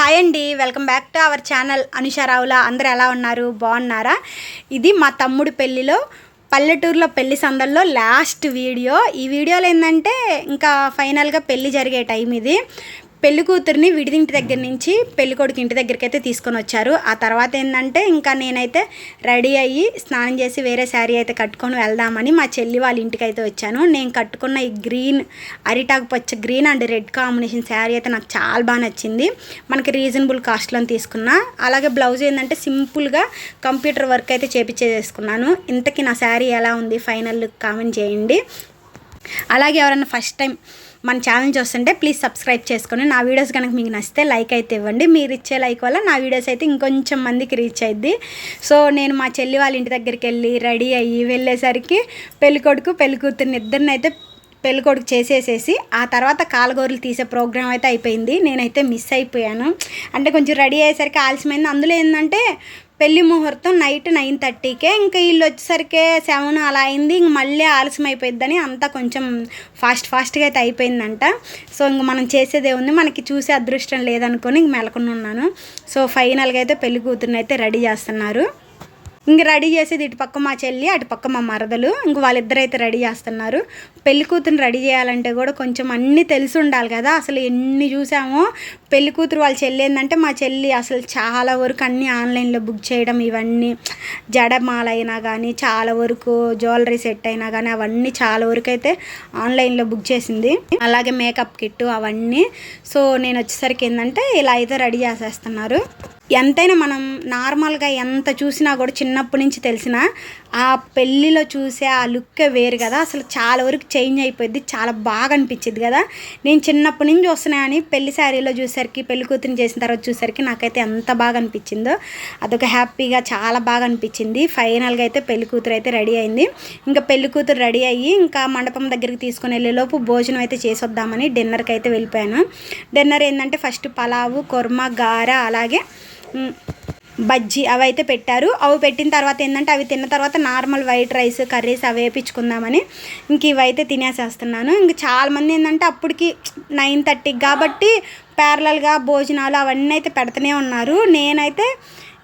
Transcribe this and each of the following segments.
Hi అండి welcome back to our channel అనుషారావుల అందరు ఎలా ఉన్నారు? బాగున్నారా? ఇది మా తమ్ముడు పెళ్ళిలో పల్లెటూరులో పెళ్ళి సందల్లో లాస్ట్ వీడియో ఈ వీడియోలో ఏంటంటే ఇంకా ఫైనల్గా పెళ్ళి జరిగే టైం ఇది. పెళ్ళి కూతురిని విడిదింటి దగ్గర నుంచి పెళ్ళి కొడుకు ఇంటి దగ్గరికి అయితే తీసుకొని వచ్చారు. ఆ తర్వాత ఏంటంటే ఇంకా నేనైతే రెడీ అయ్యి స్నానం చేసి వేరే శారీ అయితే కట్టుకొని వెళ్దామని మా చెల్లి వాళ్ళ ఇంటికి అయితే వచ్చాను. నేను కట్టుకున్న ఈ గ్రీన్ అరిటాకు పచ్చ green and red combination sari అయితే నాకు చాలా బాగా నచ్చింది. మనకి రీజనబుల్ కాస్ట్లో తీసుకున్నా. అలాగే బ్లౌజ్ ఏంటంటే సింపుల్గా కంప్యూటర్ వర్క్ అయితే చేపించేసుకున్నాను. ఇంతకీ నా శారీ ఎలా ఉంది? ఫైనల్ కామెంట్ చేయండి. అలాగే ఎవరైనా ఫస్ట్ టైం మన ఛానల్ చూస్తుంటే ప్లీజ్ సబ్స్క్రైబ్ చేసుకొని నా వీడియోస్ కనుక మీకు నచ్చితే లైక్ అయితే ఇవ్వండి. మీరు ఇచ్చే లైక్ వల్ల నా వీడియోస్ అయితే ఇంకొంచెం మందికి రీచ్ అయింది సో నేను మా చెల్లి వాళ్ళ ఇంటి దగ్గరికి వెళ్ళి రెడీ అయ్యి వెళ్ళేసరికి పెళ్ళికొడుకు పెళ్ళికూతురిని ఇద్దరిని అయితే పెళ్ళికొడుకు చేసేసేసి ఆ తర్వాత కాలగోరలు తీసే ప్రోగ్రామ్ అయితే అయిపోయింది. నేనైతే మిస్ అయిపోయాను. అంటే కొంచెం రెడీ అయ్యేసరికి ఆలస్యమైంది. అందులో ఏంటంటే పెళ్ళి ముహూర్తం నైట్ నైన్ థర్టీకే. ఇంకా వీళ్ళు వచ్చేసరికి సెవెన్ అలా అయింది. ఇంక మళ్ళీ ఆలస్యం అయిపోయిద్దని అంతా కొంచెం ఫాస్ట్ ఫాస్ట్గా అయితే అయిపోయిందంట. సో ఇంక మనం చేసేదే ఉంది మనకి చూసే అదృష్టం లేదనుకొని ఇంక మెలకొని ఉన్నాను. సో ఫైనల్గా అయితే పెళ్ళి కూతురుని అయితే రెడీ చేస్తున్నారు. ఇంక రెడీ చేసేది ఇటు పక్క మా చెల్లి అటు పక్క మా మరదలు. ఇంక వాళ్ళిద్దరు అయితే రెడీ చేస్తున్నారు. పెళ్ళి కూతురుని రెడీ చేయాలంటే కూడా కొంచెం అన్నీ తెలిసి ఉండాలి కదా. అసలు ఎన్ని చూసామో. పెళ్ళి కూతురు వాళ్ళ చెల్లి ఏంటంటే మా చెల్లి అసలు చాలా వరకు అన్నీ ఆన్లైన్లో బుక్ చేయడం ఇవన్నీ. జడమాలైనా కానీ చాలా వరకు జ్యువెలరీ సెట్ అయినా కానీ అవన్నీ చాలా వరకు అయితే ఆన్లైన్లో బుక్ చేసింది. అలాగే మేకప్ కిట్ అవన్నీ. సో నేను వచ్చేసరికి ఏంటంటే ఇలా అయితే రెడీ చేసేస్తున్నారు. ఎంతైనా మనం నార్మల్గా ఎంత చూసినా కూడా చిన్నప్పటి నుంచి తెలిసిన ఆ పెళ్ళిలో చూసే ఆ లుక్ వేరు కదా. అసలు చాలా వరకు చేంజ్ అయిపోయింది చాలా బాగా అనిపించింది కదా. నేను చిన్నప్పటి నుంచి వస్తున్నా అని పెళ్ళి శారీలో చూసరికి పెళ్ళి కూతురిని చేసిన తర్వాత చూసరికి నాకైతే ఎంత బాగా అనిపించిందో అదొక హ్యాపీగా చాలా బాగా అనిపించింది. ఫైనల్గా అయితే పెళ్ళి కూతురు అయితే రెడీ అయింది. ఇంకా పెళ్ళి కూతురు రెడీ అయ్యి ఇంకా మండపం దగ్గరికి తీసుకుని వెళ్ళేలోపు భోజనం అయితే చేసొద్దామని డిన్నర్కి అయితే వెళ్ళిపోయాను. డిన్నర్ ఏంటంటే ఫస్ట్ పలావు కుర్మ గార అలాగే బజ్జీ అవి అయితే పెట్టారు. అవి పెట్టిన తర్వాత ఏంటంటే అవి తిన్న తర్వాత నార్మల్ వైట్ రైస్ కర్రీస్ అవి వేపించుకుందామని ఇంక ఇవైతే తినేసేస్తున్నాను. ఇంక చాలామంది ఏంటంటే అప్పటికి నైన్ థర్టీకి కాబట్టి ప్యారలల్గా భోజనాలు అవన్నీ అయితే పెడుతూనే ఉన్నారు. నేనైతే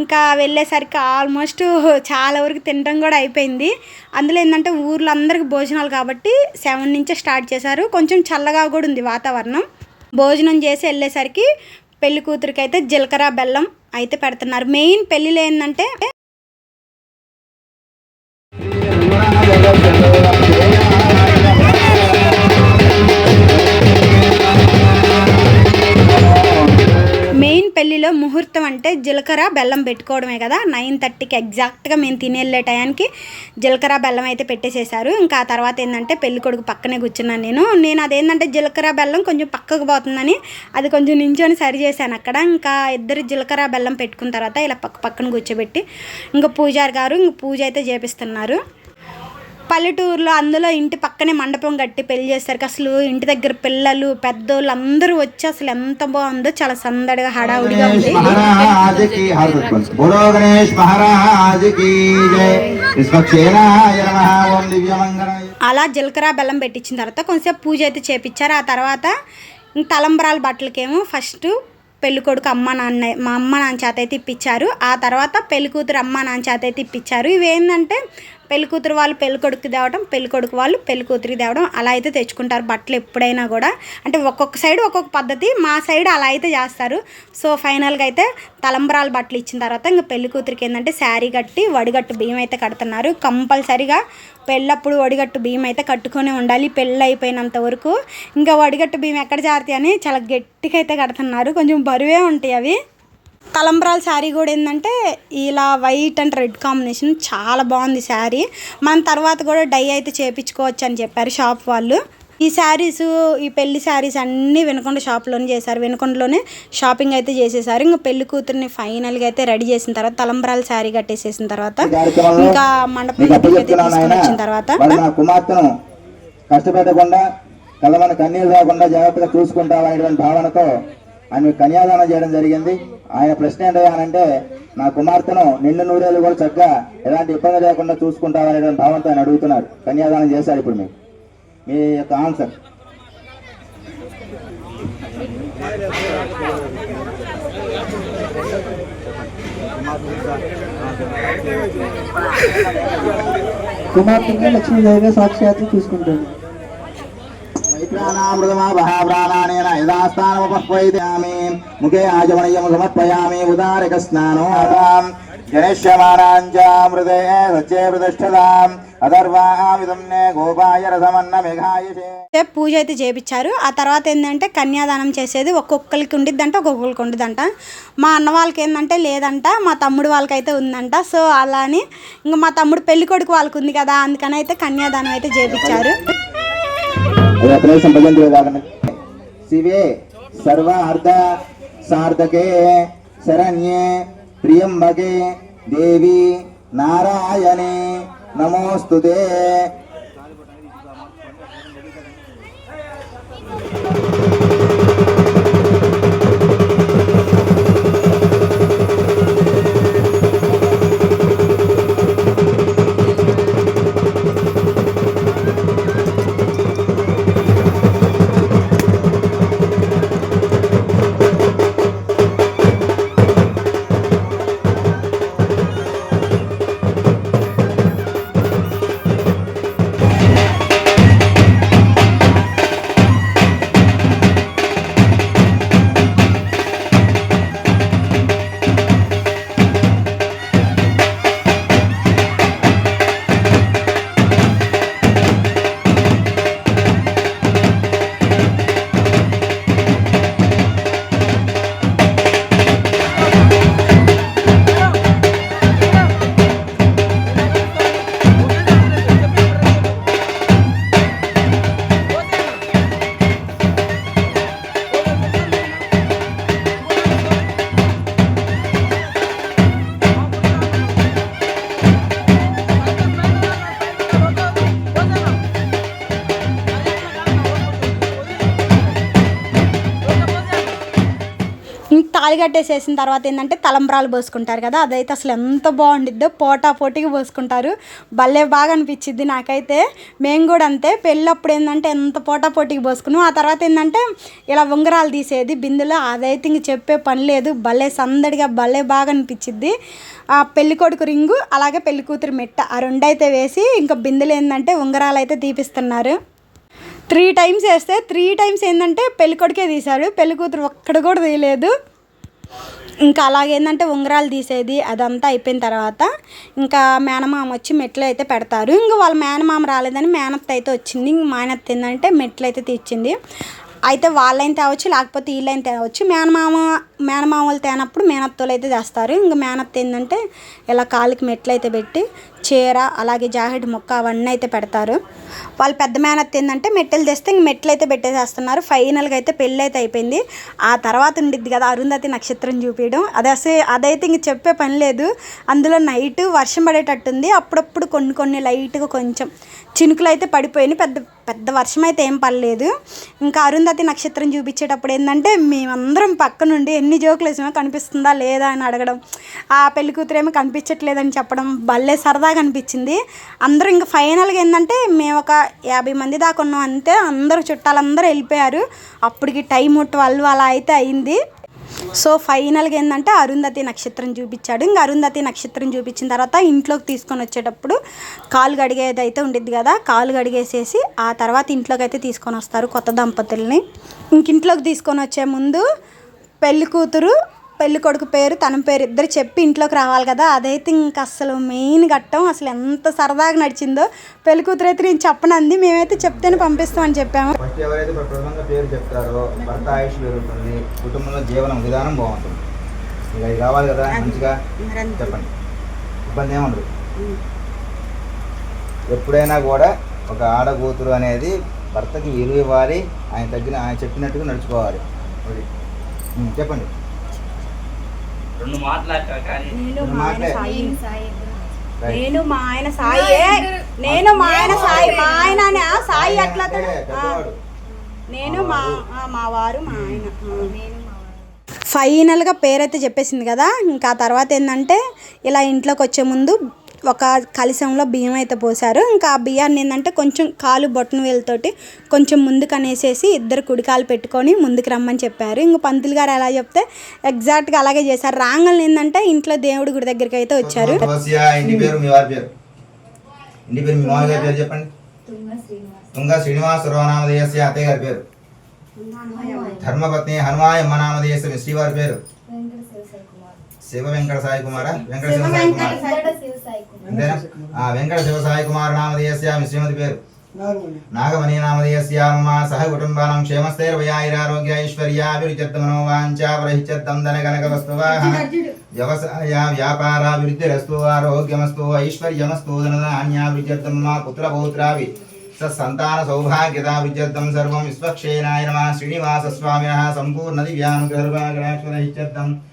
ఇంకా వెళ్ళేసరికి ఆల్మోస్ట్ చాలా వరకు తినడం కూడా అయిపోయింది. అందులో ఏంటంటే ఊర్లో అందరికి భోజనాలు కాబట్టి సెవెన్ నుంచే స్టార్ట్ చేశారు. కొంచెం చల్లగా కూడా ఉంది వాతావరణం. భోజనం చేసి వెళ్ళేసరికి పెళ్ళి కూతురికి అయితే జీలకర్ర బెల్లం అయితే పెడుతున్నారు. మెయిన్ పెళ్ళిలో ఏంటంటే పెళ్ళిలో ముహూర్తం అంటే జీలకర్ర బెల్లం పెట్టుకోవడమే కదా. నైన్ థర్టీకి ఎగ్జాక్ట్గా మేము తినేళ్ళే టయానికి జీలకర్ర బెల్లం అయితే పెట్టేసేసారు ఇంకా ఆ తర్వాత ఏంటంటే పెళ్ళి కొడుకు పక్కనే కూర్చున్నాను నేను. నేను అదేంటంటే జీలకర్ర బెల్లం కొంచెం పక్కకు పోతుందని అది కొంచెం నించొని సరి చేశాను అక్కడ. ఇంకా ఇద్దరు జీలకర్ర బెల్లం పెట్టుకున్న తర్వాత ఇలా పక్క పక్కన కూర్చోబెట్టి ఇంకా పూజారి గారు ఇంక పూజ అయితే చేపిస్తున్నారు. పల్లెటూరులో అందులో ఇంటి పక్కనే మండపం కట్టి పెళ్ళి చేస్తారు. అసలు ఇంటి దగ్గర పిల్లలు పెద్దోళ్ళు అందరూ వచ్చి అసలు ఎంత బాగుందో చాలా సందడిగా హడావుడిగా ఉంది. అలా జీలకర్ర బెల్లం పెట్టించిన తర్వాత కొంచెంసేపు పూజ అయితే చేపించారు. ఆ తర్వాత తలంబరాల బట్టలకేమో ఫస్ట్ పెళ్ళికొడుకు అమ్మ నాన్న మా అమ్మ నాన్న చేత అయితే ఇప్పించారు. ఆ తర్వాత పెళ్ళికూతురు అమ్మ నాన్న చేత అయితే ఇప్పించారు. ఇవేంటంటే పెళ్ళికూతురు వాళ్ళు పెళ్ళికొడుకు తేవడం పెళ్ళికొడుకు వాళ్ళు పెళ్ళికూతురికి తేవడం అలా అయితే తెచ్చుకుంటారు బట్టలు ఎప్పుడైనా కూడా. అంటే ఒక్కొక్క సైడ్ ఒక్కొక్క పద్ధతి మా సైడ్ అలా అయితే చేస్తారు. సో ఫైనల్గా అయితే తలంబరాల బట్టలు ఇచ్చిన తర్వాత ఇంకా పెళ్ళికూతురికి ఏంటంటే శారీ కట్టి వడిగట్టు బియ్యం అయితే కడుతున్నారు. కంపల్సరీగా పెళ్ళప్పుడు వడిగట్టు బియ్యం అయితే కట్టుకొని ఉండాలి పెళ్ళి అయిపోయినంత వరకు. ఇంకా వడిగట్టు బియ్యం ఎక్కడ జారుతాయి అని చాలా గట్టిగా అయితే కడుతున్నారు. కొంచెం బరువే ఉంటాయి అవి. తలంబ్రాల శారీ కూడా ఏంటంటే ఇలా వైట్ అండ్ రెడ్ కాంబినేషన్ చాలా బాగుంది శారీ. మనం తర్వాత కూడా డై అయితే చేపించుకోవచ్చు అని చెప్పారు షాప్ వాళ్ళు. ఈ శారీస్ ఈ పెళ్ళి శారీస్ అన్నీ వినకొండ షాప్లోనే చేశారు. వినకొండలోనే షాపింగ్ అయితే చేసేసారు. ఇంకా పెళ్ళి కూతుర్ని ఫైనల్గా అయితే రెడీ చేసిన తర్వాత తలంబ్రాల శారీ కట్టేసేసిన తర్వాత ఇంకా మండపం అయితే తీసుకొని వచ్చిన తర్వాత. కుమార్తెను కష్టపెట్టకుండా కలమన కన్నీరు రాకుండా జాగ్రత్తగా చూసుకుంటావు అనేటువంటి భావనతో ఆయన కన్యాదానం చేయడం జరిగింది. ఆయన ప్రశ్న ఏంటంటే నా కుమార్తెను నిండు నూరేళ్ళు కూడా చక్కగా ఎలాంటి ఇబ్బంది లేకుండా చూసుకుంటావు భావంతో ఆయన అడుగుతున్నారు కన్యాదానం చేశారు ఇప్పుడు మీకు మీ యొక్క ఆన్సర్. కుమార్తెని లక్ష్మీదేవిగా సాక్షాత్తు చూసుకుంటాడు మైత్రానామృతమా మహాప్రాణానేన యథాస్థానముపహ్వైయామి ముఖే ఆచమనీయం సమర్పయామి. ఉదారక స్నానం జనిష్యమానాంచామృతే సత్యే ప్రతిష్టతాం పూజ అయితే చేపించారు ఆ తర్వాత ఏంటంటే కన్యాదానం చేసేది ఒక్కొక్కరికి ఉండిద్దంట ఒక్కొక్కరికి ఉండిద్దంట మా అన్న వాళ్ళకి ఏంటంటే లేదంట మా తమ్ముడు వాళ్ళకైతే ఉందంట. సో అలా అని ఇంకా మా తమ్ముడు పెళ్ళికొడుకు వాళ్ళకి ఉంది కదా అందుకని అయితే కన్యాదానం అయితే చేపించారు ప్రదేశం భజంతి కాకుండా శివే సర్వ అర్ధ సార్థకే శరణ్యే ప్రియంబకే దేవి నారాయణే నమోస్తుతే. కట్టేసేసిన తర్వాత ఏంటంటే తలంబ్రాలు పోసుకుంటారు కదా అదైతే అసలు ఎంత బాగుండిద్దో పోటా పోటీకి పోసుకుంటారు. భలే బాగా అనిపించింది నాకైతే. మేము కూడా అంతే పెళ్ళప్పుడు ఏంటంటే ఎంత పోటా పోటీకి పోసుకున్నాం ఆ తర్వాత ఏంటంటే ఇలా ఉంగరాలు తీసేది బిందులో అదైతే ఇంక చెప్పే పని లేదు. భలే సందడిగా భలే బాగా అనిపించింది ఆ పెళ్ళి కొడుకు రింగు అలాగే పెళ్ళి కూతురు మెట్ట ఆ రెండు అయితే వేసి ఇంకా బిందులు ఏంటంటే ఉంగరాలు అయితే తీపిస్తున్నారు. త్రీ టైమ్స్ వేస్తే త్రీ టైమ్స్ ఏంటంటే పెళ్ళికొడుకే తీశారు. పెళ్ళి కూతురు ఒక్కడ కూడా తీయలేదు. ఇంకా అలాగేందంటే ఉంగరాలు తీసేది అదంతా అయిపోయిన తర్వాత ఇంకా మేనమామ వచ్చి మెట్లు అయితే పెడతారు. ఇంకా వాళ్ళ మేనమామ రాలేదని మేనత్త అయితే వచ్చింది. ఇంక మేనత్త ఏంటంటే మెట్లు అయితే తీర్చింది. అయితే వాళ్ళైనా తేవచ్చు లేకపోతే వీళ్ళైనా తేవచ్చు. మేనమామ మేనమామలు తేనప్పుడు మేనత్తలు అయితే తెస్తారు. ఇంకా మేనత్త ఏంటంటే ఇలా కాలికి మెట్లు అయితే పెట్టి చీర అలాగే జాకెట్ ముక్క అవన్నీ అయితే పెడతారు. వాళ్ళు పెద్ద మేనత్త ఏంటంటే మెట్టెలు తెస్తే ఇంక మెట్లు అయితే పెట్టేసేస్తున్నారు. ఫైనల్గా అయితే పెళ్ళి అయితే అయిపోయింది. ఆ తర్వాత ఉండిద్ది కదా అరుంధతి నక్షత్రం చూపించడం అది అసలు అదైతే ఇంక చెప్పే పని లేదు. అందులో నైట్ వర్షం పడేటట్టుంది. అప్పుడప్పుడు కొన్ని కొన్ని లైట్గా కొంచెం చినుకులు అయితే పడిపోయినాయి. పెద్ద పెద్ద వర్షం అయితే ఏం పడలేదు. ఇంకా అరుంధతి నక్షత్రం చూపించేటప్పుడు ఏంటంటే మేమందరం పక్క నుండి ఎన్ని జోకులు వేసినా కనిపిస్తుందా లేదా అని అడగడం. ఆ పెళ్ళి కూతురేమో కనిపించట్లేదని చెప్పడం. భలే సరదా సరదాగా అనిపించింది అందరూ ఇంకా ఫైనల్గా ఏంటంటే మేము ఒక యాభై మంది దాకా ఉన్నాం అంతే. అందరూ చుట్టాలందరూ వెళ్ళిపోయారు. అప్పటికి టైం ట్వెల్వ్ అలా అయితే అయింది. సో ఫైనల్గా ఏంటంటే అరుంధతి నక్షత్రం చూపించాడు. ఇంకా అరుంధతి నక్షత్రం చూపించిన తర్వాత ఇంట్లోకి తీసుకొని వచ్చేటప్పుడు కాలు గడిగేది అయితే ఉండిద్ది కదా. కాలు గడిగేసేసి ఆ తర్వాత ఇంట్లోకి అయితే తీసుకొని వస్తారు కొత్త దంపతుల్ని. ఇంక ఇంట్లోకి తీసుకొని వచ్చే ముందు పెళ్ళి కూతురు పెళ్ళి కొడుకు పేరు తన పేరు ఇద్దరు చెప్పి ఇంట్లోకి రావాలి కదా. అదైతే ఇంక అసలు మెయిన్ ఘట్టం. అసలు ఎంత సరదాగా నడిచిందో. పెళ్ళి కూతురు అయితే నేను చెప్పనంది. మేమైతే చెప్తేనే పంపిస్తామని చెప్పాము. ఫస్ట్ ఎవరైతే ప్రథమంగా పేరు చెప్తారో భర్త ఆయుష్ పెరుగుతుంది కుటుంబంలో జీవనం విధానం బాగుంటుంది. ఇక ఇది కావాలి కదా. మంచిగా చెప్పండి. ఇబ్బంది ఏముండదు ఎప్పుడైనా కూడా ఒక ఆడ కూతురు అనేది భర్తకి విలువ ఇవ్వాలి. ఆయన తగ్గిన ఆయన చెప్పినట్టుగా నడుచుకోవాలి. చెప్పండి. రెండు మాట్లాడతా కానీ. నేను మా ఆయన సాయి. నేను మా ఆయన సాయి. మా ఆయన ఆ సాయి అట్లా. నేను మా మా వారు మా ఆయన. ఫైనల్గా పేరైతే చెప్పేసింది కదా. ఇంకా ఆ తర్వాత ఏంటంటే ఇలా ఇంట్లోకి వచ్చే ముందు ఒక కలిసంలో బియ్యం అయితే పోసారు ఇంకా ఆ బియ్యాన్ని ఏంటంటే కొంచెం కాలు బొట్టన వేలుతోటి కొంచెం ముందుకు అనేసేసి ఇద్దరు కుడికాలు పెట్టుకొని ముందుకు రమ్మని చెప్పారు. ఇంక పంతులు గారు ఎలా చెప్తే ఎగ్జాక్ట్గా అలాగే చేశారు. రాంగల్ ఏంటంటే ఇంట్లో దేవుడి గుడి దగ్గరికి అయితే వచ్చారు. తుంగ అత్తయ్య గారి పేరు. ధర్మపత్ని హనుమాయమ్మ నామధేయస్య శ్రీవారి పేరు. శివ వెంకట సాయి కుమార? వెంకట శివ సాయి కుమార్? అంతేనా ఆ వెంకట శివ సాయి కుమార్ నామధేయస్య మీ శ్రీమతి పేరు. నాగమణి. నాగమణి నామధేయస్య మమ సహ కుటుంబానం క్షేమస్థైర్వయాయిరారోగ్య ఐశ్వర్యాభిరుచిర్ధమనో వాంఛాపరహిత్యర్థం ధనగనక వస్తువాహ వ్యవసాయ వ్యాపారాభివృద్ధిరస్తు ఆరోగ్యమస్తు ఐశ్వర్యమస్తు ధనధాన్యాభివృద్ధ్యర్థం మా పుత్రపౌత్రాభి సత్సంతాన సౌభాగ్యతాభివృద్ధ్యర్థం సర్వం విశ్వక్షేనాయ నమ. శ్రీనివాస స్వామినః. సంపూర్ణ దివ్యానుగ్రహర్వాగణేశ్వరహిత్యర్థం ధర్మార్థకామ్య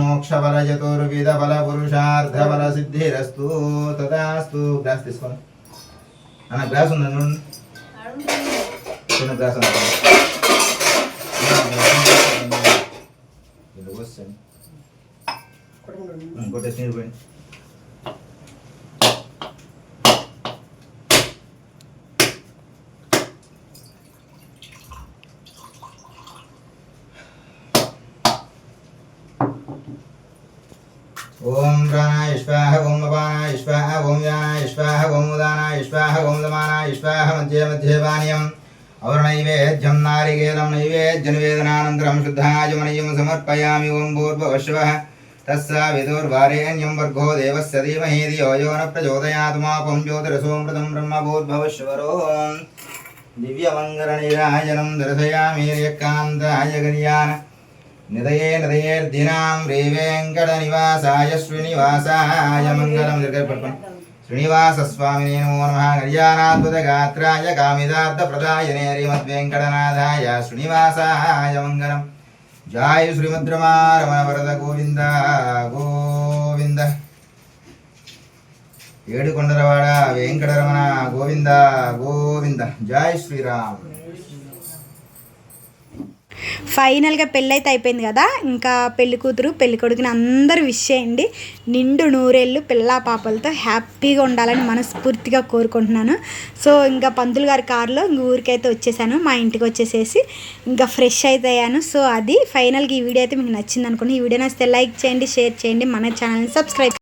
మోక్షఫల చతుర్విధ పురుషార్థ ఫల సిద్ధిరస్తు తదాస్తు గ్లాస్ తీసుకోండి అన్న గ్లాస్ ఉందా చూడండి చిన్న గ్లాస్ ఉంది కొట్టేసి నీరు పోయండి ॐ प्राणाय स्वाह ॐ अपानाय स्वाह ॐ यानाय स्वाह ॐ उदानाय ॐ दमानाय मध्ये मध्ये पानीयम् अवर्णैवेद्यं नारिकेलं नैवेद्यनिवेदनानन्तरं शुद्धायमनीयं समर्पयामि ॐ पूर्ववश्वः तस्सा विदुर्वारेण्यं वर्गो देवस्य धीमहि धियो यो न प्रचोदयात्मापं ज्योतिरसोऽमृतं ब्रह्मभूद्भवश्वरो दिव्यमङ्गलनिराजनं दर्शयामि रेकान्ताय कल्याण నిదయే నిదయేర్దినాం శ్రీ వెంకట నివాసాయ శ్రీనివాసాయ మంగళం దగ్గర శ్రీనివాస స్వామిని నమో నమ కళ్యాణాద్భుత గాత్రాయ కామిదార్థ ప్రదాయనే శ్రీమద్వేంకటనాథాయ శ్రీనివాసాయ మంగళం జాయ శ్రీమద్రమారమణ వరద గోవింద గోవింద ఏడుకొండలవాడ వెంకటరమణ గోవింద గోవింద జై శ్రీరామ్ ఫైనల్గా పెళ్ళైతే అయిపోయింది కదా. ఇంకా పెళ్ళి కూతురు పెళ్ళి కొడుకుని అందరూ విష్ చేయండి. నిండు నూరేళ్ళు పిల్ల పాపలతో హ్యాపీగా ఉండాలని మనస్ఫూర్తిగా కోరుకుంటున్నాను. సో ఇంకా పంతులు గారి కారులో ఇంక ఊరికైతే వచ్చేసాను. మా ఇంటికి వచ్చేసేసి ఇంకా ఫ్రెష్ అయితే అయ్యాను. సో అది ఫైనల్గా ఈ వీడియో అయితే మీకు నచ్చింది అనుకోండి ఈ వీడియో నచ్చితే లైక్ చేయండి షేర్ చేయండి. మన ఛానల్ని సబ్స్క్రైబ్